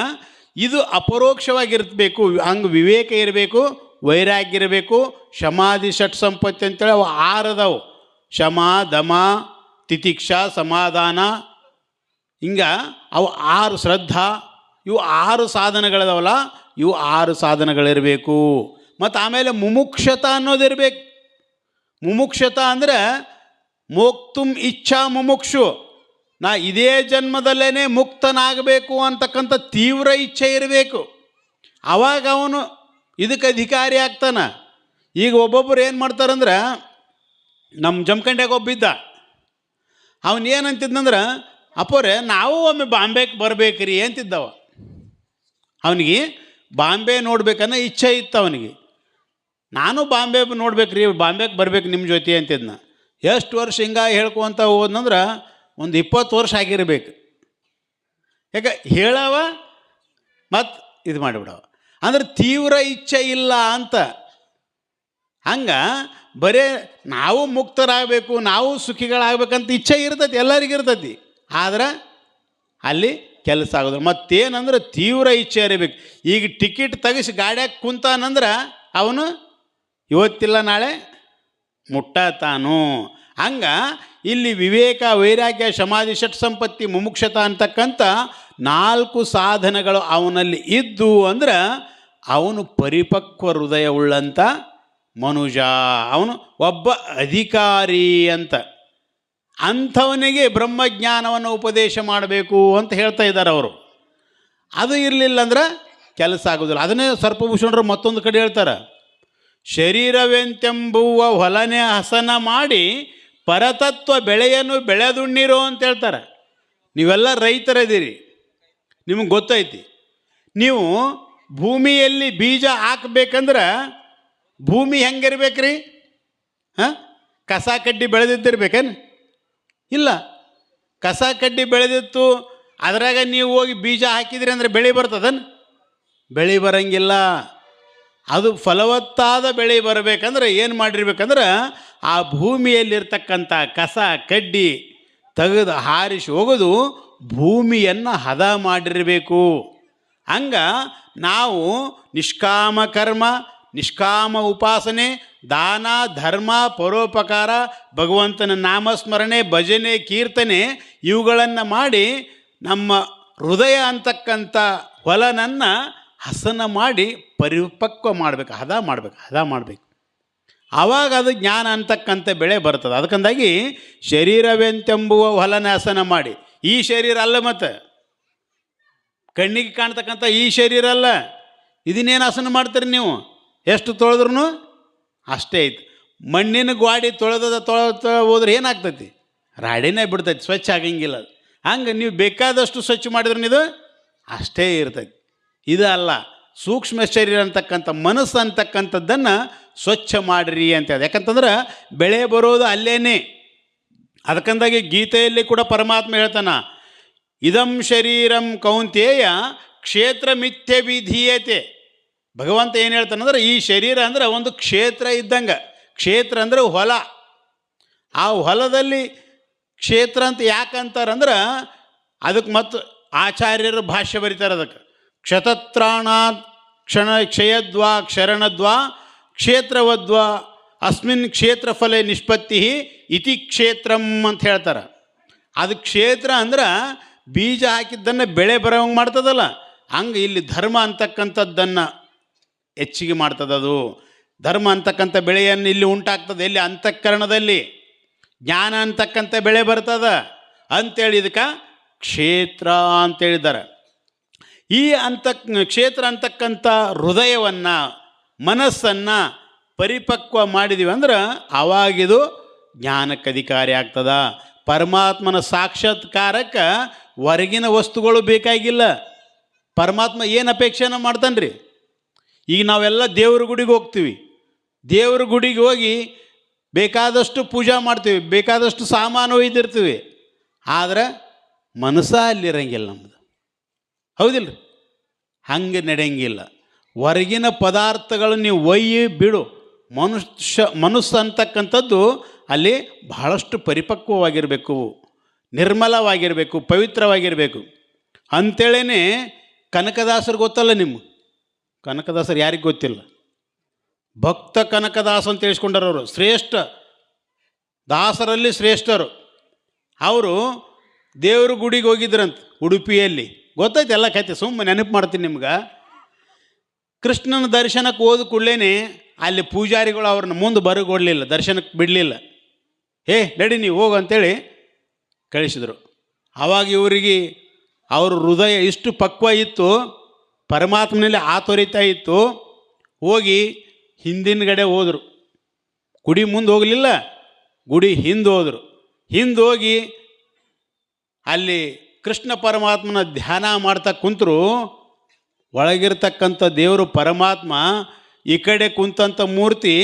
ಇದು ಅಪರೋಕ್ಷವಾಗಿರ್ಬೇಕು, ಹಂಗೆ ವಿವೇಕ ಇರಬೇಕು, ವೈರಾಗ್ಯ ಇರಬೇಕು ಶಮಾಧಿ ಷಟ್ ಸಂಪತ್ತಿ ಅಂತೇಳಿ ಅವು ಆರದವು. ಶಮ, ದಮ, ತಿತಿಕ್ಷ, ಸಮಾಧಾನ ಹಿಂಗೆ ಅವು ಆರು ಶ್ರದ್ಧಾ, ಇವು ಆರು ಸಾಧನಗಳಿದಾವಲ್ಲ, ಇವು ಆರು ಸಾಧನಗಳಿರಬೇಕು. ಮತ್ತು ಆಮೇಲೆ ಮುಮುಕ್ಷತ ಅನ್ನೋದಿರಬೇಕು. ಮುಮುಕ್ಷತ ಅಂದರೆ ಮೋಕ್ತುಂ ಇಚ್ಛಾ ಮುಮುಕ್ಷು. ನಾ ಇದೇ ಜನ್ಮದಲ್ಲೇ ಮುಕ್ತನಾಗಬೇಕು ಅಂತಕ್ಕಂಥ ತೀವ್ರ ಇಚ್ಛೆ ಇರಬೇಕು. ಆವಾಗ ಅವನು ಇದಕ್ಕೆ ಅಧಿಕಾರಿ ಆಗ್ತಾನೆ. ಈಗ ಒಬ್ಬೊಬ್ಬರು ಏನು ಮಾಡ್ತಾರಂದ್ರೆ ನಮ್ಮ ಜಮಖಂಡ್ಯಾಗ ಒಬ್ಬಿದ್ದ. ಅವನು ಏನಂತಿದ್ನಂದ್ರೆ ಅಪ್ಪೋರೆ ನಾವು ಒಮ್ಮೆ ಬಾಂಬೆಗೆ ಬರಬೇಕ್ರಿ ಅಂತಿದ್ದವ. ಅವನಿಗೆ ಬಾಂಬೆ ನೋಡ್ಬೇಕನ್ನೋ ಇಚ್ಛೆ ಇತ್ತು ಅವನಿಗೆ. ನಾನು ಬಾಂಬೆ ನೋಡ್ಬೇಕ್ರಿ, ಬಾಂಬೆಗೆ ಬರ್ಬೇಕು ನಿಮ್ಮ ಜೊತೆ ಅಂತಿದ್ನ. ಎಷ್ಟು ವರ್ಷ ಹಿಂಗೆ ಹೇಳ್ಕೊಂತ ಹೋದ್ನಂದ್ರೆ ಒಂದು ಇಪ್ಪತ್ತು ವರ್ಷ ಆಗಿರ್ಬೇಕು. ಯಾಕೆ, ಹೇಳವ ಮತ್ತು ಇದು ಮಾಡಿಬಿಡವ. ಅಂದ್ರೆ ತೀವ್ರ ಇಚ್ಛೆ ಇಲ್ಲ ಅಂತ. ಹಂಗೆ ಬರೇ ನಾವು ಮುಕ್ತರಾಗಬೇಕು, ನಾವು ಸುಖಿಗಳಾಗಬೇಕಂತ ಇಚ್ಛೆ ಇರ್ತೈತಿ ಎಲ್ಲರಿಗೂ ಇರ್ತೈತಿ ಆದ್ರೆ ಅಲ್ಲಿ ಕೆಲಸ ಆಗೋದು ಮತ್ತೇನಂದ್ರೆ ತೀವ್ರ ಇಚ್ಛೆ ಇರಬೇಕು. ಈಗ ಟಿಕೆಟ್ ತೆಗಿಸಿ ಗಾಡ್ಯಾಗ ಕುಂತಾನಂದ್ರೆ ಅವನು ಇವತ್ತಿಲ್ಲ, ನಾಳೆ ಮುಟ್ಟತಾನು. ಹಂಗ ಇಲ್ಲಿ ವಿವೇಕ, ವೈರಾಗ್ಯ, ಸಮಾಧಿ, ಷಟ್ ಸಂಪತ್ತಿ, ಮುಮುಕ್ಷತ ಅಂತಕ್ಕಂಥ ನಾಲ್ಕು ಸಾಧನಗಳು ಅವನಲ್ಲಿ ಇದ್ದು ಅಂದ್ರೆ ಅವನು ಪರಿಪಕ್ವ ಹೃದಯ ಉಳ್ಳಂಥ ಮನುಜ. ಅವನು ಒಬ್ಬ ಅಧಿಕಾರಿ ಅಂತ. ಅಂಥವನಿಗೆ ಬ್ರಹ್ಮಜ್ಞಾನವನ್ನು ಉಪದೇಶ ಮಾಡಬೇಕು ಅಂತ ಹೇಳ್ತಾ ಇದ್ದಾರೆ ಅವರು. ಅದು ಇರಲಿಲ್ಲ ಅಂದ್ರೆ ಕೆಲಸ ಆಗೋದಿಲ್ಲ. ಅದನ್ನೇ ಸರ್ಪಭೂಷಣರು ಮತ್ತೊಂದು ಕಡೆ ಹೇಳ್ತಾರೆ. ಶರೀರವೆಂತೆಂಬುವ ಹೊಲನೆ ಹಸನ ಮಾಡಿ ಪರತತ್ವ ಬೆಳೆಯನ್ನು ಬೆಳೆದುಣ್ಣಿರೋ ಅಂತ ಹೇಳ್ತಾರೆ. ನೀವೆಲ್ಲ ರೈತರದಿರಿ ನಿಮಗೆ ಗೊತ್ತೈತಿ. ನೀವು ಭೂಮಿಯಲ್ಲಿ ಬೀಜ ಹಾಕ್ಬೇಕಂದ್ರೆ ಭೂಮಿ ಹೆಂಗಿರ್ಬೇಕ್ರಿ? ಹಾಂ? ಕಸ ಕಡ್ಡಿ ಬೆಳೆದಿದ್ದಿರ್ಬೇಕೇನು? ಇಲ್ಲ. ಕಸ ಕಡ್ಡಿ ಬೆಳೆದಿತ್ತು, ಅದರಾಗ ನೀವು ಹೋಗಿ ಬೀಜ ಹಾಕಿದ್ರಿ ಅಂದ್ರೆ ಬೆಳೆ ಬರ್ತದನ್ ಬೆಳೆ ಬರಂಗಿಲ್ಲ. ಅದು ಫಲವತ್ತಾದ ಬೆಳೆ ಬರಬೇಕಂದ್ರೆ ಏನು ಮಾಡಿರ್ಬೇಕಂದ್ರೆ ಆ ಭೂಮಿಯಲ್ಲಿರ್ತಕ್ಕಂಥ ಕಸ, ಕಡ್ಡಿ ತೆಗೆದು ಹಾರಿಸಿ ಹೋಗೋದು ಭೂಮಿಯನ್ನು ಹದ ಮಾಡಿರಬೇಕು. ಹಂಗ ನಾವು ನಿಷ್ಕಾಮ ಕರ್ಮ, ನಿಷ್ಕಾಮ ಉಪಾಸನೆ ದಾನ, ಧರ್ಮ, ಪರೋಪಕಾರ, ಭಗವಂತನ ನಾಮಸ್ಮರಣೆ, ಭಜನೆ, ಕೀರ್ತನೆ ಇವುಗಳನ್ನು ಮಾಡಿ ನಮ್ಮ ಹೃದಯ ಅಂತಕ್ಕಂಥ ಹೊಲನನ್ನು ಹಸನ ಮಾಡಿ ಪರಿಪಕ್ವ ಮಾಡಬೇಕು. ಹದ ಮಾಡಬೇಕು ಹದ ಮಾಡಬೇಕು. ಆವಾಗ ಅದು ಜ್ಞಾನ ಅಂತಕ್ಕಂಥ ಬೆಳೆ ಬರ್ತದೆ. ಅದಕ್ಕಂದಾಗಿ ಶರೀರವೆಂತೆಂಬುವ ಹೊಲನ ಹಸನ ಮಾಡಿ. ಈ ಶರೀರ ಅಲ್ಲ ಮತ್ತು. ಕಣ್ಣಿಗೆ ಕಾಣ್ತಕ್ಕಂಥ ಈ ಶರೀರ ಅಲ್ಲ. ಇದನ್ನೇನು ಹಸನ ಮಾಡ್ತೀರಿ ನೀವು? ಎಷ್ಟು ತೊಳೆದ್ರೂ ಅಷ್ಟೇ ಐತೆ. ಮಣ್ಣಿನ ಗ್ವಾಡಿ ತೊಳೆದ ತೊಳೆದ ಹೋದ್ರೆ ಏನಾಗ್ತೈತಿ? ರಾಡಿನೇ ಬಿಡ್ತೈತಿ, ಸ್ವಚ್ಛ ಆಗಂಗಿಲ್ಲ ಹಂಗೆ ನೀವು ಬೇಕಾದಷ್ಟು ಸ್ವಚ್ಛ ಮಾಡಿದ್ರೆ ಇದು ಅಷ್ಟೇ ಇರ್ತೈತಿ. ಇದು ಅಲ್ಲ, ಸೂಕ್ಷ್ಮ ಶರೀರ ಅಂತಕ್ಕಂಥ, ಮನಸ್ಸು ಅಂತಕ್ಕಂಥದ್ದನ್ನು ಸ್ವಚ್ಛ ಮಾಡಿರಿ ಅಂತ ಯಾಕಂತಂದ್ರೆ ಬೆಳೆ ಬರೋದು ಅಲ್ಲೇನೆ. ಅದಕ್ಕಂದಾಗಿ ಗೀತೆಯಲ್ಲಿ ಕೂಡ ಪರಮಾತ್ಮ ಹೇಳ್ತಾನ, ಇದಂ ಶರೀರಂ ಕೌಂತೇಯ ಕ್ಷೇತ್ರ ಮಿಥ್ಯ ವಿಧೀಯತೆ ಭಗವಂತ ಏನು ಹೇಳ್ತಾನಂದ್ರೆ ಈ ಶರೀರ ಅಂದರೆ ಒಂದು ಕ್ಷೇತ್ರ ಇದ್ದಂಗೆ. ಕ್ಷೇತ್ರ ಅಂದರೆ ಹೊಲ. ಆ ಹೊಲದಲ್ಲಿ ಕ್ಷೇತ್ರ ಅಂತ ಯಾಕಂತಾರಂದ್ರೆ ಅದಕ್ಕೆ ಮತ್ತು ಆಚಾರ್ಯರು ಭಾಷ್ಯ ಬರೀತಾರೆ ಅದಕ್ಕೆ. ಕ್ಷತತ್ರಾಣಾತ್ ಕ್ಷಣ ಕ್ಷಯದ್ವಾ ಕ್ಷರಣದ್ವಾ ಕ್ಷೇತ್ರವದ್ವಾ ಅಸ್ಮಿನ್ ಕ್ಷೇತ್ರ ಫಲೆ ನಿಷ್ಪತ್ತಿ ಇತಿ ಕ್ಷೇತ್ರಂ ಅಂತ ಹೇಳ್ತಾರೆ. ಅದು ಕ್ಷೇತ್ರ ಅಂದ್ರೆ ಬೀಜ ಹಾಕಿದ್ದನ್ನು ಬೆಳೆ ಬರೋಂಗೆ ಮಾಡ್ತದಲ್ಲ. ಹಂಗೆ ಇಲ್ಲಿ ಧರ್ಮ ಅಂತಕ್ಕಂಥದ್ದನ್ನು ಹೆಚ್ಚಿಗೆ ಮಾಡ್ತದದು. ಧರ್ಮ ಅಂತಕ್ಕಂಥ ಬೆಳೆಯನ್ನು ಇಲ್ಲಿ ಉಂಟಾಗ್ತದೆ. ಎಲ್ಲಿ ಅಂತಃಕರಣದಲ್ಲಿ ಜ್ಞಾನ ಅಂತಕ್ಕಂಥ ಬೆಳೆ ಬರ್ತದ. ಅಂತೇಳಿ ಇದಕ್ಕೆ ಕ್ಷೇತ್ರ ಅಂತೇಳಿದ್ದಾರೆ. ಈ ಅಂತ ಕ್ಷೇತ್ರ ಅಂತಕ್ಕಂಥ ಹೃದಯವನ್ನು, ಮನಸ್ಸನ್ನು ಪರಿಪಕ್ವ ಮಾಡಿದೀವಿ ಅಂದ್ರೆ ಅವಾಗಿದು ಜ್ಞಾನಕ್ಕೆ ಅಧಿಕಾರಿ ಆಗ್ತದ. ಪರಮಾತ್ಮನ ಸಾಕ್ಷಾತ್ಕಾರಕ್ಕೆ ಹೊರಗಿನ ವಸ್ತುಗಳು ಬೇಕಾಗಿಲ್ಲ. ಪರಮಾತ್ಮ ಏನು ಅಪೇಕ್ಷೆನ ಮಾಡ್ತಾನೆ ರೀ ಈಗ ನಾವೆಲ್ಲ ದೇವ್ರ ಗುಡಿಗೆ ಹೋಗ್ತೀವಿ. ದೇವ್ರ ಗುಡಿಗೆ ಹೋಗಿ ಬೇಕಾದಷ್ಟು ಪೂಜಾ ಮಾಡ್ತೀವಿ, ಬೇಕಾದಷ್ಟು ಸಾಮಾನು ಒಯ್ದಿರ್ತೀವಿ. ಆದರೆ ಮನಸ್ಸ ಅಲ್ಲಿರಂಗಿಲ್ಲ ನಮ್ಮದು ಹೌದಿಲ್ಲ ಹಂಗೆ ನಡೆಯಂಗಿಲ್ಲ. ಹೊರಗಿನ ಪದಾರ್ಥಗಳು ನೀವು ಒಯ್ಯಿ ಬಿಡು. ಮನುಷ್ಯ, ಮನಸ್ಸು ಅಂತಕ್ಕಂಥದ್ದು ಅಲ್ಲಿ ಬಹಳಷ್ಟು ಪರಿಪಕ್ವವಾಗಿರಬೇಕು, ನಿರ್ಮಲವಾಗಿರಬೇಕು, ಪವಿತ್ರವಾಗಿರಬೇಕು. ಅಂಥೇಳೇ ಕನಕದಾಸರು ಗೊತ್ತಲ್ಲ ನಿಮ್ಮ ಕನಕದಾಸರು ಯಾರಿಗೆ ಗೊತ್ತಿಲ್ಲ? ಭಕ್ತ ಕನಕದಾಸ ಅಂತ ತಿಳಿಸ್ಕೊಂಡಾರವರು ಶ್ರೇಷ್ಠ. ದಾಸರಲ್ಲಿ ಶ್ರೇಷ್ಠರು. ಅವರು ದೇವ್ರ ಗುಡಿಗೆ ಹೋಗಿದ್ರಂತ ಉಡುಪಿಯಲ್ಲಿ. ಗೊತ್ತೈತೆ ಎಲ್ಲ ಕತೆ ಸುಮ್ಮನೆ ನೆನಪು ಮಾಡ್ತೀನಿ ನಿಮ್ಗೆ. ಕೃಷ್ಣನ ದರ್ಶನಕ್ಕೆ ಹೋದ ಕೂಡಲೇ ಅಲ್ಲಿ ಪೂಜಾರಿಗಳು ಅವ್ರನ್ನ ಮುಂದೆ ಬರಗೊಡಲಿಲ್ಲ ದರ್ಶನಕ್ಕೆ ಬಿಡಲಿಲ್ಲ. ಹೇ, ನಡಿ ನೀವು ಹೋಗು ಅಂತೇಳಿ ಕಳಿಸಿದರು. ಆವಾಗ ಇವರಿಗೆ ಅವ್ರ ಹೃದಯ ಇಷ್ಟು ಪಕ್ವ ಇತ್ತು. ಪರಮಾತ್ಮನಲ್ಲಿ ಆತೊರಿತಾ ಇತ್ತು, ಹೋಗಿ ಹಿಂದಿನಗಡೆ ಹೋದರು. ಗುಡಿ ಮುಂದೆ ಹೋಗಲಿಲ್ಲ, ಗುಡಿ ಹಿಂದೆ ಹೋದರು. ಹಿಂದೆ ಹೋಗಿ ಅಲ್ಲಿ ಕೃಷ್ಣ ಪರಮಾತ್ಮನ ಧ್ಯಾನ ಮಾಡ್ತಾ ಕುಂತರು, ಒಳಗಿರ್ತಕ್ಕಂಥ ದೇವರು ಪರಮಾತ್ಮ, ಈ ಕಡೆ ಕುಂತಂಥ ಮೂರ್ತಿ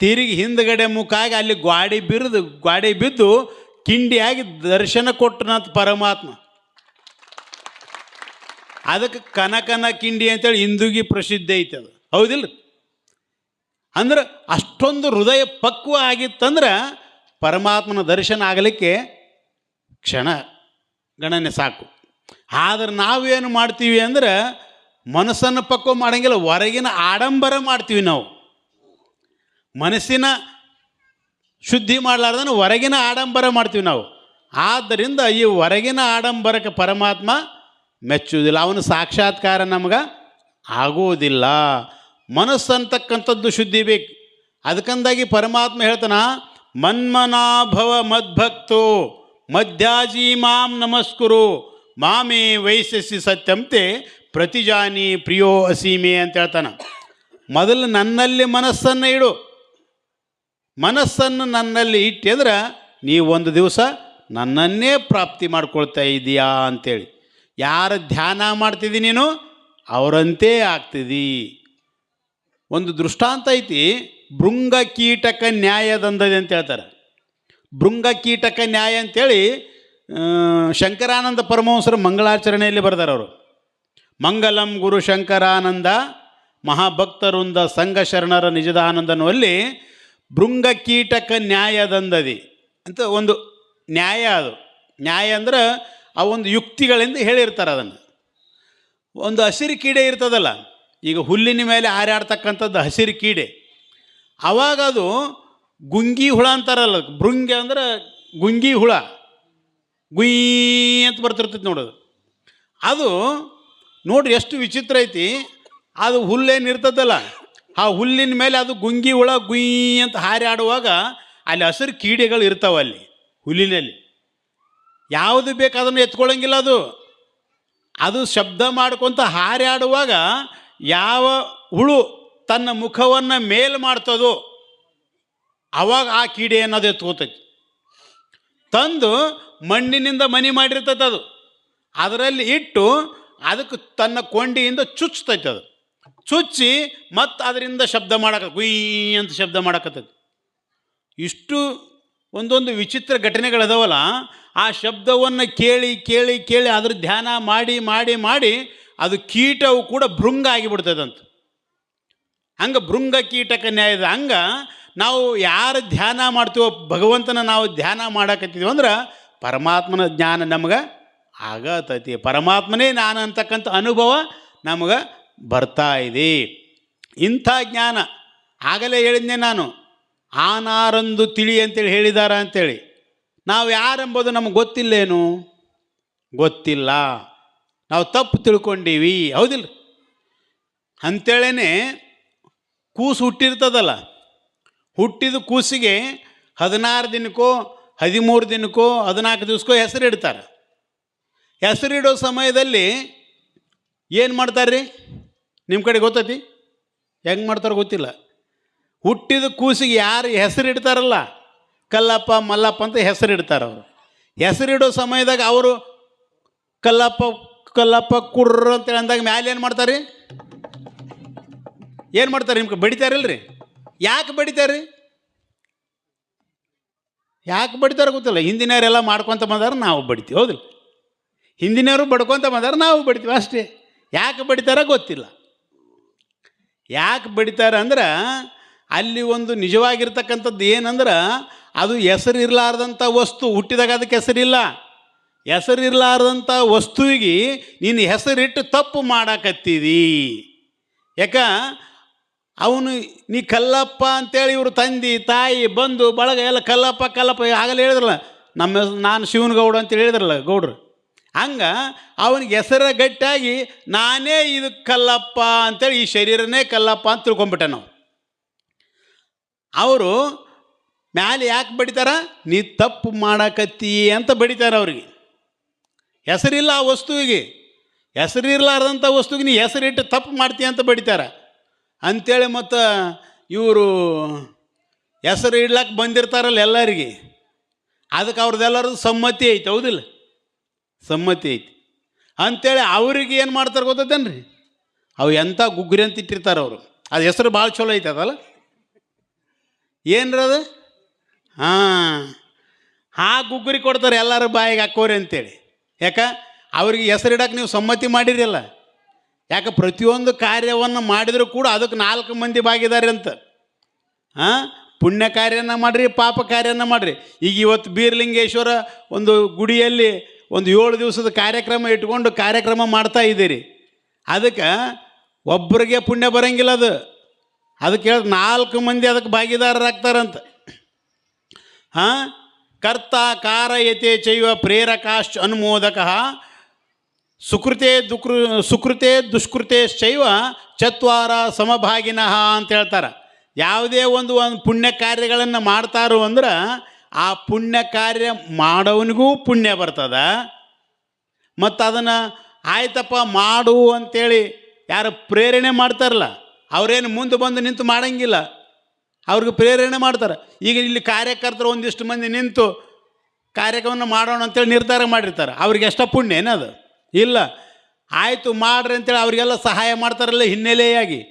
ತಿರುಗಿ ಹಿಂದ್ಗಡೆ ಮುಖಾಗಿ ಅಲ್ಲಿ ಗ್ವಾಡಿ ಬಿರಿದು, ಗ್ವಾಡಿ ಬಿದ್ದು, ಕಿಂಡಿಯಾಗಿ ದರ್ಶನ ಕೊಟ್ಟನಂತ ಪರಮಾತ್ಮ. ಅದಕ್ಕೆ ಕನಕನ ಕಿಂಡಿ ಅಂತೇಳಿ ಹಿಂದೂಗಿ ಪ್ರಸಿದ್ಧ ಐತೆ ಅದು. ಹೌದಿಲ್ಲ ಅಂದ್ರೆ ಅಷ್ಟೊಂದು ಹೃದಯ ಪಕ್ವ ಆಗಿತ್ತಂದ್ರೆ ಪರಮಾತ್ಮನ ದರ್ಶನ ಆಗಲಿಕ್ಕೆ ಕ್ಷಣ ಗಣನೆ ಸಾಕು. ಆದ್ರೆ ನಾವೇನು ಮಾಡ್ತೀವಿ ಅಂದ್ರೆ ಮನಸ್ಸನ್ನು ಪಕ್ವ ಮಾಡಂಗಿಲ್ಲ, ಹೊರಗಿನ ಆಡಂಬರ ಮಾಡ್ತೀವಿ ನಾವು. ಮನಸ್ಸಿನ ಶುದ್ಧಿ ಮಾಡಲಾರ್ದನ್ನು ಹೊರಗಿನ ಆಡಂಬರ ಮಾಡ್ತೀವಿ ನಾವು. ಆದ್ದರಿಂದ ಈ ಹೊರಗಿನ ಆಡಂಬರಕ್ಕೆ ಪರಮಾತ್ಮ ಮೆಚ್ಚುವುದಿಲ್ಲ. ಅವನ ಸಾಕ್ಷಾತ್ಕಾರ ನಮ್ಗೆ ಆಗುವುದಿಲ್ಲ. ಮನಸ್ಸು ಅಂತಕ್ಕಂಥದ್ದು ಶುದ್ಧಿ ಬೇಕು. ಅದಕ್ಕಂದಾಗಿ ಪರಮಾತ್ಮ ಹೇಳ್ತಾನ, ಮನ್ಮನಾಭವ ಮದ್ಭಕ್ತೋ ಮಧ್ಯಾಜಿ ಮಾಂ ನಮಸ್ಕುರು, ಮಾಮೇ ವಯಸ್ಸಿ ಸತ್ಯಂತೆ ಪ್ರತಿಜಾನಿ ಪ್ರಿಯೋ ಅಸೀಮೆ ಅಂತ ಹೇಳ್ತಾನೆ. ಮೊದಲು ನನ್ನಲ್ಲಿ ಮನಸ್ಸನ್ನು ಇಡು. ಮನಸ್ಸನ್ನು ನನ್ನಲ್ಲಿ ಇಟ್ಟಿದ್ರೆ ನೀವು ಒಂದು ದಿವಸ ನನ್ನನ್ನೇ ಪ್ರಾಪ್ತಿ ಮಾಡ್ಕೊಳ್ತಾ ಇದ್ದೀಯಾ ಅಂತೇಳಿ. ಯಾರು ಧ್ಯಾನ ಮಾಡ್ತಿದ್ದಿ ನೀನು? ಅವರಂತೆ ಆಗ್ತಿದಿ. ಒಂದು ದೃಷ್ಟಾಂತ ಐತಿ, ಭೃಂಗ ಕೀಟಕ ನ್ಯಾಯದಂದದೆ ಅಂತ ಹೇಳ್ತಾರೆ. ಭೃಂಗ ಕೀಟಕ ನ್ಯಾಯ ಅಂತೇಳಿ ಶಂಕರಾನಂದ ಪರಮಹಂಸರ ಮಂಗಳಾಚರಣೆಯಲ್ಲಿ ಬರ್ತಾರೆ ಅವರು. ಮಂಗಲಂ ಗುರು ಶಂಕರಾನಂದ, ಮಹಾಭಕ್ತರುಂದ ಸಂಘ ಶರಣರ ನಿಜದಾನಂದನುವಲ್ಲಿ ಭೃಂಗ ಕೀಟಕ ನ್ಯಾಯದಂದದಿ ಅಂತ ಒಂದು ನ್ಯಾಯ ಅದು. ನ್ಯಾಯ ಅಂದ್ರೆ ಆ ಒಂದು ಯುಕ್ತಿಗಳಿಂದ ಹೇಳಿರ್ತಾರೆ ಅದನ್ನು. ಒಂದು ಹಸಿರು ಕೀಡೆ ಇರ್ತದಲ್ಲ, ಈಗ ಹುಲ್ಲಿನ ಮೇಲೆ ಹಾರಾಡ್ತಕ್ಕಂಥದ್ದು ಹಸಿರು ಕೀಡೆ. ಅವಾಗ ಅದು ಗುಂಗಿ ಹುಳ ಅಂತಾರಲ್ಲ, ಭೃಂಗಿ ಅಂದ್ರೆ ಗುಂಗಿ ಹುಳ. ಗುಯ್ ಅಂತ ಬರ್ತಿರ್ತೈತಿ ನೋಡೋದು ಅದು. ನೋಡ್ರಿ ಎಷ್ಟು ವಿಚಿತ್ರ ಐತಿ, ಅದು ಹುಲ್ಲೇನು ಇರ್ತದಲ್ಲ, ಆ ಹುಲ್ಲಿನ ಮೇಲೆ ಅದು ಗುಂಗಿ ಹುಳ ಗುಯ್ ಅಂತ ಹಾರಾಡುವಾಗ ಅಲ್ಲಿ ಹಸಿರು ಕೀಡೆಗಳು ಇರ್ತಾವೆ ಅಲ್ಲಿ ಹುಲ್ಲಿನಲ್ಲಿ. ಯಾವುದು ಬೇಕು ಅದನ್ನು ಎತ್ಕೊಳ್ಳಂಗಿಲ್ಲ ಅದು. ಅದು ಶಬ್ದ ಮಾಡ್ಕೊತ ಹಾರ್ಯಾಡುವಾಗ ಯಾವ ಹುಳು ತನ್ನ ಮುಖವನ್ನು ಮೇಲ್ ಮಾಡ್ತದೋ ಅವಾಗ ಆ ಕೀಡೆ ಅನ್ನೋದು ಎತ್ಕೋತೈತಿ. ತಂದು ಮಣ್ಣಿನಿಂದ ಮನಿ ಮಾಡಿರ್ತೈತೆ ಅದು. ಅದರಲ್ಲಿ ಇಟ್ಟು ಅದಕ್ಕೆ ತನ್ನ ಕೊಂಡಿಯಿಂದ ಚುಚ್ತೈತೆ ಅದು. ಚುಚ್ಚಿ ಮತ್ತು ಅದರಿಂದ ಶಬ್ದ ಮಾಡಕ ಗುಯ್ ಅಂತ ಶಬ್ದ ಮಾಡಕತ್ತೈತಿ. ಇಷ್ಟು ಒಂದೊಂದು ವಿಚಿತ್ರ ಘಟನೆಗಳದಾವಲ್ಲ ಆ ಶಬ್ದವನ್ನು ಕೇಳಿ ಕೇಳಿ ಕೇಳಿ ಅದ್ರ ಧ್ಯಾನ ಮಾಡಿ ಮಾಡಿ ಮಾಡಿ ಅದು ಕೀಟವು ಕೂಡ ಭೃಂಗ ಆಗಿಬಿಡ್ತದಂತ ಹಂಗೆ ಭೃಂಗ ಕೀಟಕ ನ್ಯಾಯದ ಹಂಗೆ ನಾವು ಯಾರು ಧ್ಯಾನ ಮಾಡ್ತೀವೋ, ಭಗವಂತನ ನಾವು ಧ್ಯಾನ ಮಾಡಕತ್ತಿದ್ವಿ ಅಂದ್ರೆ ಪರಮಾತ್ಮನ ಜ್ಞಾನ ನಮ್ಗೆ ಆಗತೈತಿ. ಪರಮಾತ್ಮನೇ ನಾನು ಅಂತಕ್ಕಂಥ ಅನುಭವ ನಮಗೆ ಬರ್ತಾ ಇದೆ. ಇಂಥ ಜ್ಞಾನ ಆಗಲೇ ಹೇಳಿದ್ನೆ ನಾನು. ಆನಾರಂದು ತಿಳಿ ಅಂತೇಳಿ ಹೇಳಿದಾರ ಅಂತೇಳಿ. ನಾವು ಯಾರೆಂಬುದು ನಮಗೆ ಗೊತ್ತಿಲ್ಲೇನು? ಗೊತ್ತಿಲ್ಲ. ನಾವು ತಪ್ಪು ತಿಳ್ಕೊಂಡೀವಿ. ಹೌದಿಲ್ಲ? ಅಂಥೇಳೇ ಕೂಸು ಹುಟ್ಟಿರ್ತದಲ್ಲ? ಹುಟ್ಟಿದ ಕೂಸಿಗೆ ಹದಿನಾರು ದಿನಕ್ಕೋ, ಹದಿಮೂರು ದಿನಕ್ಕೋ, ಹದಿನಾಲ್ಕು ದಿವಸಕ್ಕೋ ಹೆಸರಿಡ್ತಾರೆ ಹೆಸರಿಡೋ ಸಮಯದಲ್ಲಿ ಏನು ಮಾಡ್ತಾರೆ ರೀ ನಿಮ್ಮ ಕಡೆ ಗೊತ್ತೈತಿ? ಹೆಂಗೆ ಮಾಡ್ತಾರೆ ಗೊತ್ತಿಲ್ಲ. ಹುಟ್ಟಿದ ಕೂಸಿಗೆ ಯಾರು ಹೆಸರಿಡ್ತಾರಲ್ಲ ಕಲ್ಲಪ್ಪ ಮಲ್ಲಪ್ಪ ಅಂತ ಹೆಸರಿಡ್ತಾರೆ ಅವರು. ಹೆಸರಿಡೋ ಸಮಯದಾಗ ಅವರು ಕಲ್ಲಪ್ಪ ಕಲ್ಲಪ್ಪ ಕುರ್ರ ಅಂತ ಅಂದಾಗ ಮ್ಯಾಲೆ ಏನು ಮಾಡ್ತಾರೆ ಏನು ಮಾಡ್ತಾರೆ ನಿಮ್ಗೆ? ಬಡಿತಾರಿಲ್ರಿ? ಯಾಕೆ ಬಡಿತಾರೆ ಯಾಕೆ ಬಡಿತಾರೆ ಗೊತ್ತಿಲ್ಲ. ಹಿಂದಿನವರೆಲ್ಲ ಮಾಡ್ಕೊತ ಬಂದಾರ, ನಾವು ಬಡಿತೀವಿ. ಹೌದಿಲ್ಲ? ಹಿಂದಿನವರು ಬಡ್ಕೊತ ಬಂದಾರ, ನಾವು ಬಡಿತೀವಿ ಅಷ್ಟೇ. ಯಾಕೆ ಬಡಿತಾರ ಗೊತ್ತಿಲ್ಲ. ಯಾಕೆ ಬಡಿತಾರ ಅಂದ್ರೆ ಅಲ್ಲಿ ಒಂದು ನಿಜವಾಗಿರ್ತಕ್ಕಂಥದ್ದು ಏನಂದ್ರೆ ಅದು ಹೆಸರು ಇರಲಾರ್ದಂಥ ವಸ್ತು, ಹುಟ್ಟಿದಾಗ ಅದಕ್ಕೆ ಹೆಸರಿಲ್ಲ. ಹೆಸರು ಇರಲಾರ್ದಂಥ ವಸ್ತುವಿಗೆ ನೀನು ಹೆಸರಿಟ್ಟು ತಪ್ಪು ಮಾಡಾಕತ್ತೀದಿ ಯಾಕ? ಅವನು, ನೀ ಕಲ್ಲಪ್ಪ ಅಂತೇಳಿ ಇವರು ತಂದೆ, ತಾಯಿ ಬಂದು ಬಳಗ, ಎಲ್ಲ ಕಲ್ಲಪ್ಪ ಕಲ್ಲಪ್ಪ, ಆಗಲೇ ಹೇಳಿದ್ರಲ್ಲ. ನಮ್ಮ ನಾನು ನಾನು ಶಿವನಗೌಡ ಅಂತೇಳಿ ಹೇಳಿದ್ರಲ್ಲ ಗೌಡ್ರು. ಹಂಗೆ ಅವನಿಗೆ ಹೆಸರ ಗಟ್ಟಿಯಾಗಿ ನಾನೇ ಇದು ಕಲ್ಲಪ್ಪ ಅಂತೇಳಿ ಈ ಶರೀರನೇ ಕಲ್ಲಪ್ಪ ಅಂತ ತಿಳ್ಕೊಂಬಿಟ್ಟೆ ನಾವು. ಅವರು ಮ್ಯಾಲೆ ಯಾಕೆ ಬಡಿತಾರ? ನೀ ತಪ್ಪು ಮಾಡಕತ್ತಿ ಅಂತ ಬಡಿತಾರೆ ಅವ್ರಿಗೆ. ಹೆಸರಿಲ್ಲ ಆ ವಸ್ತುವಿಗೆ. ಹೆಸರಿರ್ಲಾರ್ದಂಥ ವಸ್ತುವಿಗೆ ನೀ ಹೆಸರಿಟ್ಟು ತಪ್ಪು ಮಾಡ್ತೀಯ ಅಂತ ಬಡಿತಾರೆ. ಅಂಥೇಳಿ ಮತ್ತು ಇವರು ಹೆಸರು ಇಡ್ಲಕ್ಕೆ ಬಂದಿರ್ತಾರಲ್ಲ ಎಲ್ಲರಿಗೆ. ಅದಕ್ಕೆ ಅವ್ರದ್ದೆಲ್ಲರದ್ದು ಸಮ್ಮತಿ ಐತೆ, ಹೌದಿಲ್ಲ? ಸಮ್ಮತಿ ಐತಿ. ಅಂಥೇಳಿ ಅವ್ರಿಗೆ ಏನು ಮಾಡ್ತಾರೆ ಗೊತ್ತದೇನ್ರಿ? ಅವು ಎಂಥ ಗುಗ್ರಿ ಅಂತ ಇಟ್ಟಿರ್ತಾರೆ ಅವರು. ಅದು ಹೆಸರು ಭಾಳ ಚಲೋ ಐತೆ ಅದಲ್ಲ? ಏನ್ರಿ ಅದು? ಹಾಂ. ಆ ಗುಗ್ಗುರಿ ಕೊಡ್ತಾರೆ ಎಲ್ಲರ ಬಾಯಿಗೆ ಹಾಕೋರಿ ಅಂತೇಳಿ. ಯಾಕೆ? ಅವ್ರಿಗೆ ಹೆಸರಿಡಕ್ಕೆ ನೀವು ಸಮ್ಮತಿ ಮಾಡಿರಲ್ಲ ಯಾಕೆ? ಪ್ರತಿಯೊಂದು ಕಾರ್ಯವನ್ನು ಮಾಡಿದರೂ ಕೂಡ ಅದಕ್ಕೆ ನಾಲ್ಕು ಮಂದಿ ಬಾಗಿದ್ದಾರೆ ಅಂತ. ಹಾಂ? ಪುಣ್ಯ ಕಾರ್ಯನ ಮಾಡಿರಿ, ಪಾಪ ಕಾರ್ಯನ ಮಾಡಿರಿ. ಈಗ ಇವತ್ತು ಬೀರ್ಲಿಂಗೇಶ್ವರ ಒಂದು ಗುಡಿಯಲ್ಲಿ ಒಂದು ಏಳು ದಿವಸದ ಕಾರ್ಯಕ್ರಮ ಇಟ್ಕೊಂಡು ಕಾರ್ಯಕ್ರಮ ಮಾಡ್ತಾ ಇದ್ದೀರಿ. ಅದಕ್ಕೆ ಒಬ್ಬರಿಗೆ ಪುಣ್ಯ ಬರಂಗಿಲ್ಲ ಅದು. ಅದಕ್ಕೆ ನಾಲ್ಕು ಮಂದಿ ಅದಕ್ಕೆ ಭಾಗಿದಾರರಾಗ್ತಾರಂತ. ಹಾಂ? ಕರ್ತ ಕಾರಯತೆ ಚೈವ ಪ್ರೇರಕಾಶ್ಚ ಅನುಮೋದಕ. ಸುಕೃತೆ ದುಕೃ, ಸುಕೃತೆ ದುಷ್ಕೃತೆಶ್ಚೈವ ಚತ್ವಾರ ಸಮಭಾಗಿನಃ ಅಂತ ಹೇಳ್ತಾರೆ. ಯಾವುದೇ ಒಂದು ಒಂದು ಪುಣ್ಯ ಕಾರ್ಯಗಳನ್ನು ಮಾಡ್ತಾರೋ ಅಂದ್ರೆ ಆ ಪುಣ್ಯ ಕಾರ್ಯ ಮಾಡೋವನಿಗೂ ಪುಣ್ಯ ಬರ್ತದ. ಮತ್ತು ಅದನ್ನು ಆಯ್ತಪ್ಪ ಮಾಡು ಅಂತೇಳಿ ಯಾರು ಪ್ರೇರಣೆ ಮಾಡ್ತಾರಲ್ಲ, ಅವರೇನು ಮುಂದೆ ಬಂದು ನಿಂತು ಮಾಡಂಗಿಲ್ಲ. ಅವ್ರಿಗೆ ಪ್ರೇರಣೆ ಮಾಡ್ತಾರೆ. ಈಗ ಇಲ್ಲಿ ಕಾರ್ಯಕರ್ತರು ಒಂದಿಷ್ಟು ಮಂದಿ ನಿಂತು ಕಾರ್ಯಕ್ರಮವನ್ನು ಮಾಡೋಣ ಅಂತೇಳಿ ನಿರ್ಧಾರ ಮಾಡಿರ್ತಾರೆ. ಅವ್ರಿಗೆ ಎಷ್ಟ ಪುಣ್ಯ ಏನದು? ಇಲ್ಲ. ಆಯಿತು ಮಾಡ್ರಿ ಅಂತೇಳಿ ಅವರಿಗೆಲ್ಲ ಸಹಾಯ ಮಾಡ್ತಾರಲ್ಲ ಹಿನ್ನೆಲೆಯಾಗಿ.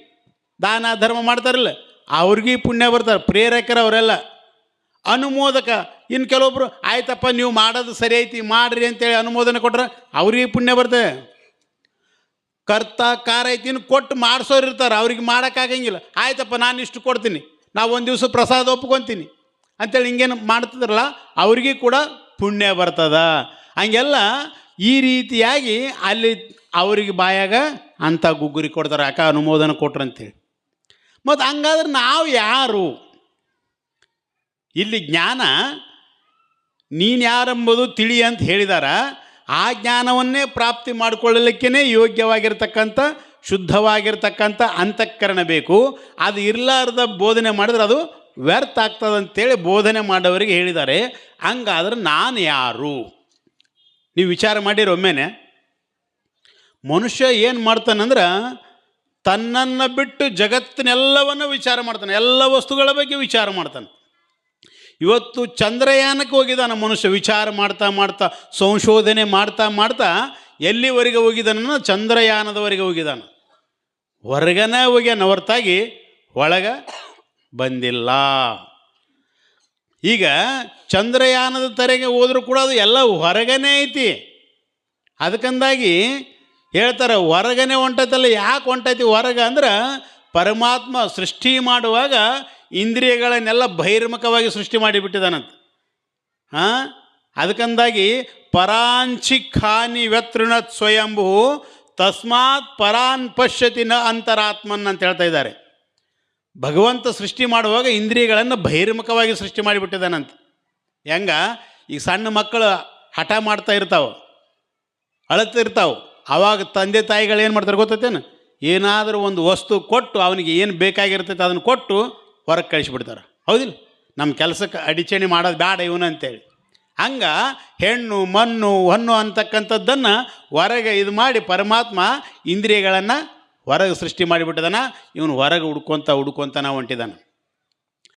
ದಾನ ಧರ್ಮ ಮಾಡ್ತಾರಲ್ಲ. ಅವ್ರಿಗೆ ಪುಣ್ಯ ಬರ್ತಾರೆ. ಪ್ರೇರಕರು ಅವರೆಲ್ಲ. ಅನುಮೋದಕ. ಇನ್ನು ಕೆಲವೊಬ್ಬರು ಆಯ್ತಪ್ಪ, ನೀವು ಮಾಡೋದು ಸರಿ ಐತಿ, ಮಾಡ್ರಿ ಅಂತೇಳಿ ಅನುಮೋದನೆ ಕೊಟ್ರೆ ಅವ್ರಿಗೆ ಪುಣ್ಯ ಬರ್ತದೆ. ಕರ್ತ ಕಾರ ಐತಿ ಇನ್ನು ಕೊಟ್ಟು ಮಾಡಿಸೋರು ಇರ್ತಾರೆ. ಅವ್ರಿಗೆ ಮಾಡೋಕ್ಕಾಗಂಗಿಲ್ಲ. ಆಯ್ತಪ್ಪ ನಾನು ಇಷ್ಟು ಕೊಡ್ತೀನಿ. ನಾವು ಒಂದು ದಿವಸ ಪ್ರಸಾದ ಒಪ್ಕೊತೀನಿ. ಅಂತೇಳಿ ಹಿಂಗೇನು ಮಾಡ್ತಿದ್ರಲ್ಲ, ಅವ್ರಿಗೆ ಕೂಡ ಪುಣ್ಯ ಬರ್ತದ. ಹಂಗೆಲ್ಲ ಈ ರೀತಿಯಾಗಿ ಅಲ್ಲಿ ಅವ್ರಿಗೆ ಬಾಯಾಗ ಅಂಥ ಗುಗ್ಗುರಿ ಕೊಡ್ತಾರೆ ಯಾಕೆ ಅನುಮೋದನೆ ಕೊಟ್ರಂತೇಳಿ ಮತ್ತು ಹಂಗಾದ್ರೆ ನಾವು ಯಾರು? ಇಲ್ಲಿ ಜ್ಞಾನ ನೀನು ಯಾರೆಂಬುದು ತಿಳಿ ಅಂತ ಹೇಳಿದಾರ. ಆ ಜ್ಞಾನವನ್ನೇ ಪ್ರಾಪ್ತಿ ಮಾಡಿಕೊಳ್ಳಲಿಕ್ಕೇ ಯೋಗ್ಯವಾಗಿರ್ತಕ್ಕಂಥ ಶುದ್ಧವಾಗಿರ್ತಕ್ಕಂಥ ಅಂತಃಕರಣ ಬೇಕು. ಅದು ಇರಲಾರ್ದ ಬೋಧನೆ ಮಾಡಿದ್ರೆ ಅದು ವ್ಯರ್ಥ ಆಗ್ತದೆ ಅಂತೇಳಿ ಬೋಧನೆ ಮಾಡೋರಿಗೆ ಹೇಳಿದ್ದಾರೆ. ಹಂಗಾದ್ರೆ ನಾನು ಯಾರು? ನೀವು ವಿಚಾರ ಮಾಡಿರಿ ಒಮ್ಮೆನೆ. ಮನುಷ್ಯ ಏನು ಮಾಡ್ತಾನಂದ್ರೆ ತನ್ನನ್ನು ಬಿಟ್ಟು ಜಗತ್ತಿನೆಲ್ಲವನ್ನು ವಿಚಾರ ಮಾಡ್ತಾನೆ. ಎಲ್ಲ ವಸ್ತುಗಳ ಬಗ್ಗೆ ವಿಚಾರ ಮಾಡ್ತಾನೆ. ಇವತ್ತು ಚಂದ್ರಯಾನಕ್ಕೆ ಹೋಗಿದ್ದಾನೆ ಮನುಷ್ಯ, ವಿಚಾರ ಮಾಡ್ತಾ ಮಾಡ್ತಾ, ಸಂಶೋಧನೆ ಮಾಡ್ತಾ ಮಾಡ್ತಾ, ಎಲ್ಲಿವರೆಗೆ ಹೋಗಿದ್ದಾನ ಚಂದ್ರಯಾನದವರೆಗೆ ಹೋಗಿದ್ದಾನೆ. ಹೊರಗನೇ ಹೋಗ್ಯಾನ ಹೊರತಾಗಿ ಒಳಗ ಬಂದಿಲ್ಲ. ಈಗ ಚಂದ್ರಯಾನದ ತರೆಗೆ ಹೋದರೂ ಕೂಡ ಅದು ಎಲ್ಲ ಹೊರಗನೇ ಐತಿ. ಅದಕ್ಕಂದಾಗಿ ಹೇಳ್ತಾರೆ, ಹೊರಗನೆ ಹೊಂಟೈತಲ್ಲ, ಯಾಕೆ ಹೊಂಟೈತಿ? ಹೊರಗೆ ಅಂದ್ರೆ ಪರಮಾತ್ಮ ಸೃಷ್ಟಿ ಮಾಡುವಾಗ ಇಂದ್ರಿಯಗಳನ್ನೆಲ್ಲ ಬಹಿರ್ಮುಖವಾಗಿ ಸೃಷ್ಟಿ ಮಾಡಿಬಿಟ್ಟಿದ್ದಾನಂತ. ಹಾಂ? ಅದಕ್ಕಂದಾಗಿ ಪರಾಂಚಿ ಖಾನಿ ವ್ಯತೃಣತ್ ಸ್ವಯಂಭು ತಸ್ಮಾತ್ ಪರಾನ್ ಪಶ್ಯತಿ ನ ಅಂತರಾತ್ಮನ್ ಅಂತ ಹೇಳ್ತಾ ಇದ್ದಾರೆ. ಭಗವಂತ ಸೃಷ್ಟಿ ಮಾಡುವಾಗ ಇಂದ್ರಿಯಗಳನ್ನು ಬಹಿರ್ಮುಖವಾಗಿ ಸೃಷ್ಟಿ ಮಾಡಿಬಿಟ್ಟಿದ್ದಾನಂತ. ಹೆಂಗ? ಈಗ ಸಣ್ಣ ಮಕ್ಕಳು ಹಠ ಮಾಡ್ತಾ ಇರ್ತಾವೆ ಅಳತಿರ್ತಾವೆ ಆವಾಗ ತಂದೆ ತಾಯಿಗಳು ಏನು ಮಾಡ್ತಾರೆ ಗೊತ್ತೈತೇನು? ಏನಾದರೂ ಒಂದು ವಸ್ತು ಕೊಟ್ಟು ಅವನಿಗೆ ಏನು ಬೇಕಾಗಿರ್ತೈತೆ ಅದನ್ನು ಕೊಟ್ಟು ಹೊರಗೆ ಕಳಿಸಿಬಿಡ್ತಾರೆ. ಹೌದಿಲ್ಲ? ನಮ್ಮ ಕೆಲಸಕ್ಕೆ ಅಡಿಚಣೆ ಮಾಡೋದು ಬೇಡ ಇವನು ಅಂತೇಳಿ. ಹಂಗ ಹೆಣ್ಣು, ಮಣ್ಣು, ಹೊನ್ನು ಅಂತಕ್ಕಂಥದ್ದನ್ನು ಹೊರಗೆ ಇದು ಮಾಡಿ ಪರಮಾತ್ಮ ಇಂದ್ರಿಯಗಳನ್ನು ಹೊರಗೆ ಸೃಷ್ಟಿ ಮಾಡಿಬಿಟ್ಟಿದಾನ. ಇವನು ಹೊರಗೆ ಹುಡ್ಕೊತ ಹುಡ್ಕೊತಾನ ಹೊಂಟಿದಾನ.